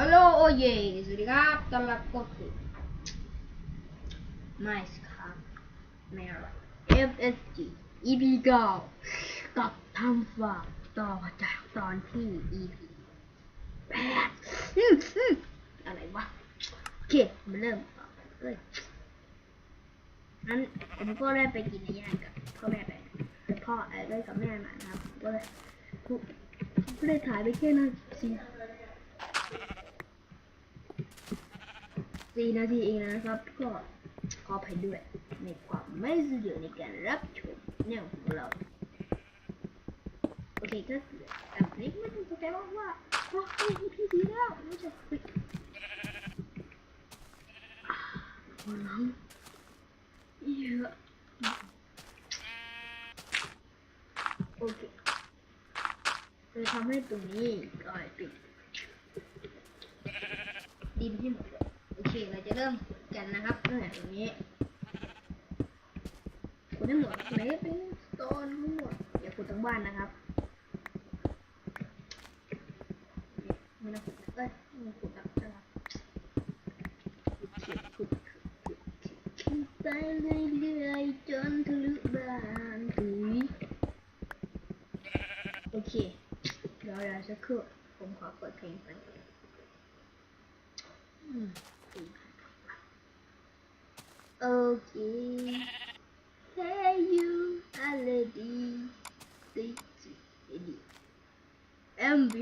ฮัลโหลโอเยสวัสดีครับต้อนรับเข้าสู่ไมส์ครับแมร์ FSG EP เก้ากับทำฝากต่อจากตอนที่ EP แปดอืมอืมอะไรวะ โอเคมาเริ่มต่อเลยนั้นผมก็ได้ไปกินในย่างกับพ่อแม่ไปพ่อไอ้ได้กับแม่มานะครับก็เลยก็เลยถ่ายไปแค่นั้นสี่ สี่นาทีเองนะครับ ก็ขออภัยด้วยในความไม่สะดวกในการรับชมแนวของเรา โอเคก็คือแบบนี้ไม่ต้องสนใจว่าว่าว่าพี่ดีแล้วไม่ใช่เฮ้ยอ่าหัวหลังเยอะโอเคจะทำให้ตรงนี้กลายป็นดินให้หมด เริ่มกันนะครับตั้งแต่ตรงนี้ขุดให้หมดไหนเป็นสโตนทั้งหมดอย่าขุดทั้งบ้านนะครับไม่ต้องขุดนะเอ้ยไม่ต้องขุดนะครับขุดขุดขุดขุดไปเรื่อยๆจนทะลุบ้านถุยโอเคเดี๋ยวเราสักครู่ผมขอเปิดเพลงไปอืม โอเค Hey you, a lady, sexy lady. MB.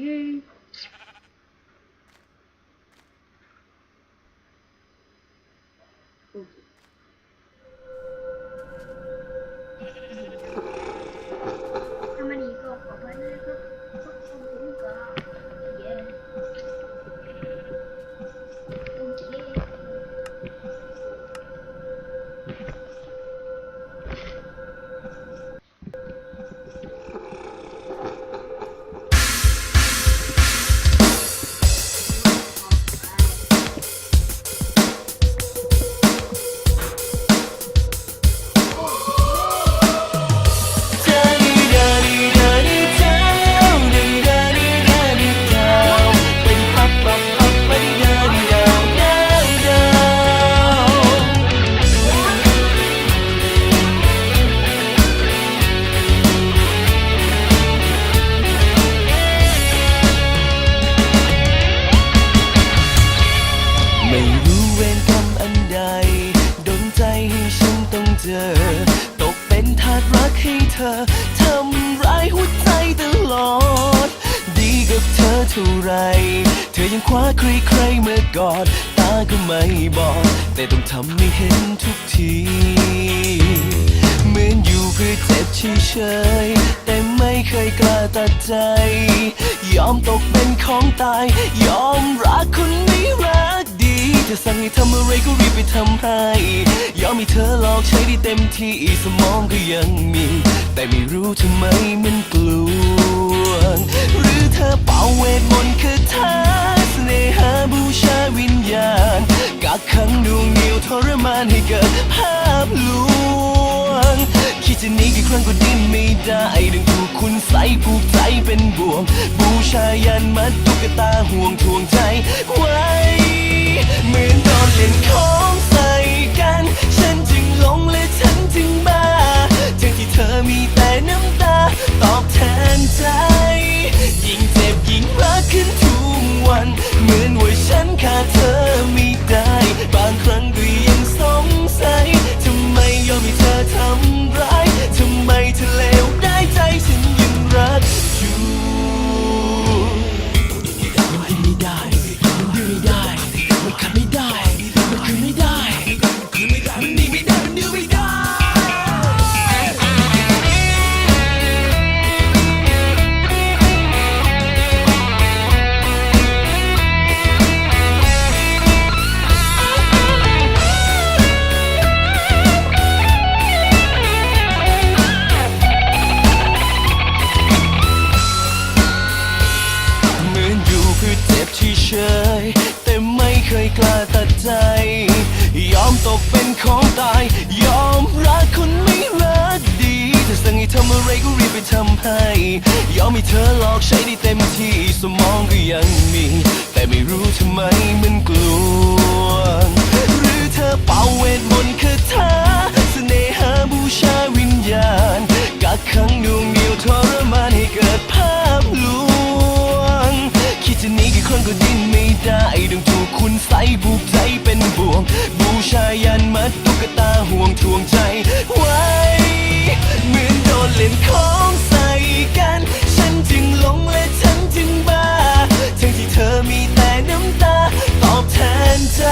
โจอ ตกเป็นทาสรักให้เธอ ทำร้ายหัวใจตลอด ดีกับเธอเท่าไร เธอยังคว้าใครใครเมื่อกอด ตาก็ไม่บอดแต่ต้องทำให้เห็นทุกที เหมือนอยู่เพื่อเจ็บเฉยๆแต่ไม่เคยกล้าตัดใจ ยอมตกเป็นของตาย ยอมรักคน ดีจะสั่งให้ทำอะไรก็รีบไปทำให้ ยอมให้เธอหลอกใช้ได้เต็มที่สมองก็ยังมี แต่ไม่รู้ทำไมมันกลัวหรือเธอเป่าเวทมนต์คาถาเสน่หาบูชาวิญญาณกักขังดวงเหนียวทรมานให้เกิดภาพลวง คิดจะหนีกี่ครั้งก็ดิ้นไม่ได้ดึงถูกคุณใส่ผูกใจเป็นบ่วง บูชายันมัดตุ๊กตาห่วงทวงใจไว้ เหมือนโดนเล่นของใส่กัน ฉันจึงหลงและฉันจึงบ้า ตกเป็นของตาย ยอมรักคนไม่รักดีเธอสั่งให้ทำอะไรก็รีบไปทำให้ ยอมให้เธอหลอกใช้ได้เต็มที่ สมองก็ยังมี แต่ไม่รู้ทำไมมันกลัว หรือเธอเป่าเวทมนต์คาถาเสน่หาบูชาวิญญาณ กักขังหน่วงเหนียวทรมานให้เกิดภาพลวง คิดจะหนีกี่ครั้งก็ดิ้นไม่ได้ต้องถูกคุณใส่ผูก ชายยันมัดตุ๊กตาห่วงทวงใจไว้ เหมือนโดนเล่นของใส่กัน ฉันจึงหลงและฉันจึงบ้าทั้งที่เธอมีแต่น้ำตา ตอบแทนใจ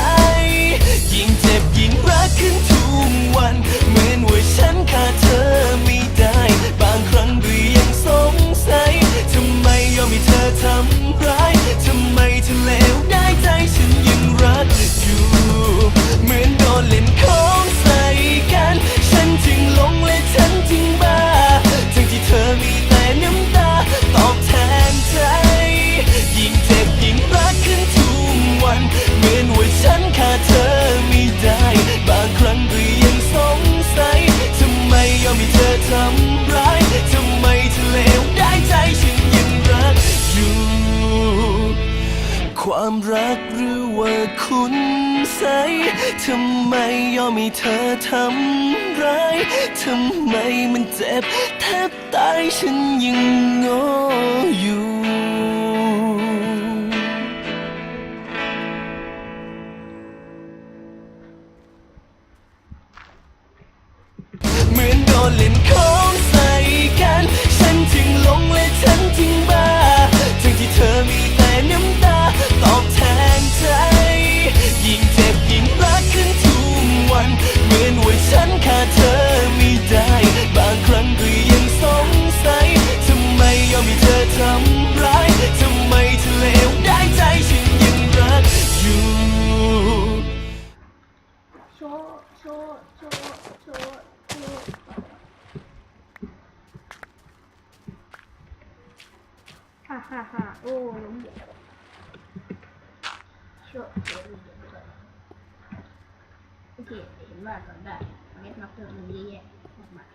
ยิ่งเจ็บยิ่งรักขึ้นทุกวัน เหมือนว่าฉันขาดเธอไม่ได้ บางครั้งก็ยังสงสัยทำไมยอมให้เธอทำร้ายทำไมเธอเล ความรักหรือว่าคุณใสทำไมยอมให้เธอทำร้ายทำไมมันเจ็บแทบตายฉันยังงออยู่ โอเคเห็นว่าเราได้เม็ดมาเพิ่มมันเยอะแยะมากมาย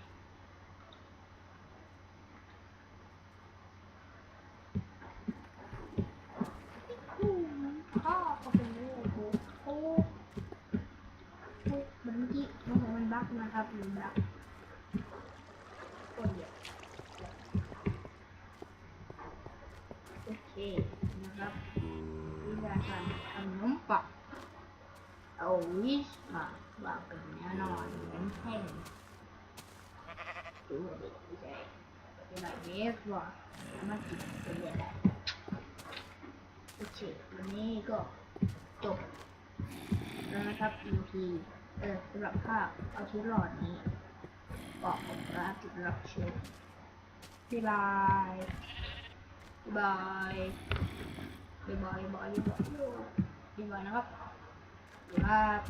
พ่อก็เป็นลูกโอ้โหทุกบันที่โอ้โหมันบักนะครับมันบักคนเดียวโอเคนะครับวิธีการทำน้ำปัก เอาวิสมาวางเป็นแนวนอนเป็นแท่งดูดิใช่เป็นแบบนี้ว่ามากินเป็นยังไงโอเควันนี้ก็จบแล้วนะครับ EP เออสำหรับภาพเอาชีวิตรอดนี้บอกผมรักจุดรับชมบายบายบ๊ายบายบ๊ายบายบ๊ายบายบ๊ายบายบ๊ายบายนะครับ 啊